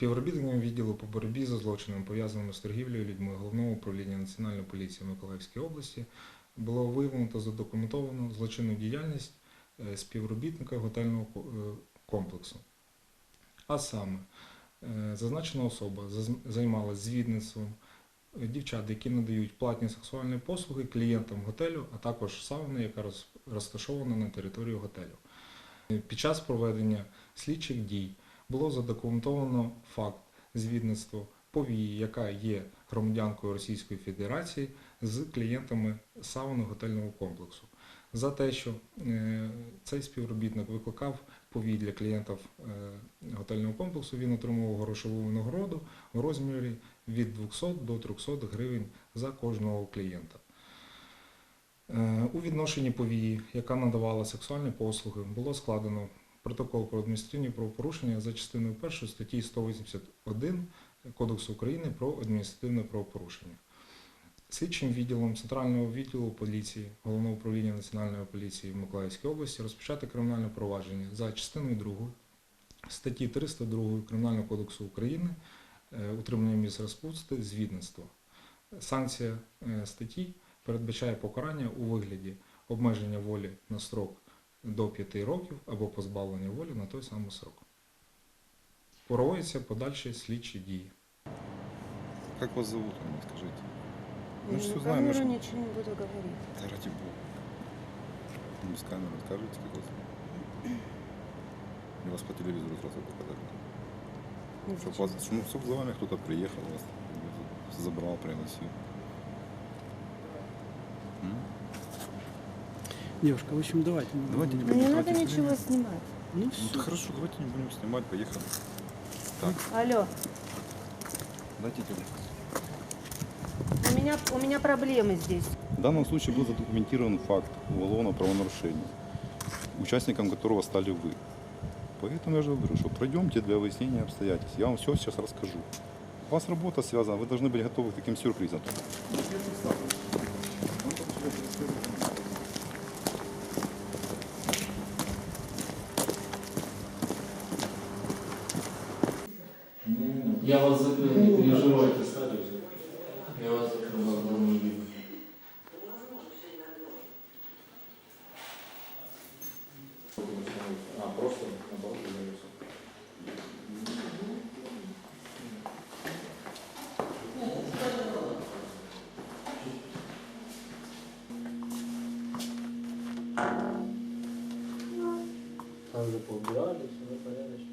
Співробітниками відділу по боротьбі за злочинами, пов'язаними з торгівлею людьми Головного управління Національної поліції Миколаївської області було виявлено та задокументовано злочинну діяльність е, співробітника готельного е, комплексу. А саме, е, зазначена особа займалась звідництвом дівчат, які надають платні сексуальні послуги клієнтам готелю, а також сауни, яка розташована на території готелю. Під час проведення слідчих дій було задокументовано факт звідництва повії, яка є громадянкою Російської Федерації з клієнтами сауни готельного комплексу. За те, що е, цей співробітник викликав повій для клієнтів е, готельного комплексу, він отримував грошову винагороду в розмірі від 200 до 300 гривень за кожного клієнта. Е, У відношенні повії, яка надавала сексуальні послуги, було складено протокол про адміністративні правопорушення за частиною 1 статті 181 Кодексу України про адміністративне правопорушення. Слідчим відділом Центрального відділу поліції Головного управління Національної поліції в Миколаївській області розпочати кримінальне провадження за частиною 2 статті 302 Кримінального кодексу України е, утримання місць розпусти звідництво. Санкція е, статті передбачає покарання у вигляді обмеження волі на строк до 5 років або позбавлення волі на той самий срок. Проводяться подальші слідчі дії. Как вас зовут, вы мне скажите? Я Ну, на что знаем, мы камеру же- ничего не буду говорить. Да ради бога. Ну, Без камеры скажите, как вас зовут? Или вас по телевизору сразу показали? Ну, Чтоб, зачем? вас, ну, чтоб за вами кто-то приехал, вас забрал, приносил. Девушка, в общем, давайте. Давайте не будем- не надо время. ничего снимать. Ну, Ну, все. да хорошо, давайте не будем снимать, поехали. Так, Алло, дайте телефон. у меня, у меня проблемы здесь. В данном случае был задокументирован факт уголовного правонарушения, участником которого стали вы. Поэтому я же говорю, что пройдемте для выяснения обстоятельств. Я вам все сейчас расскажу. У вас работа связана, вы должны быть готовы к таким сюрпризам. Я вас закрыл, не переживайте, статус. Я вас закрыл, вас давно не видно. А, просто на завесил. Там же поубирали, все порядочно.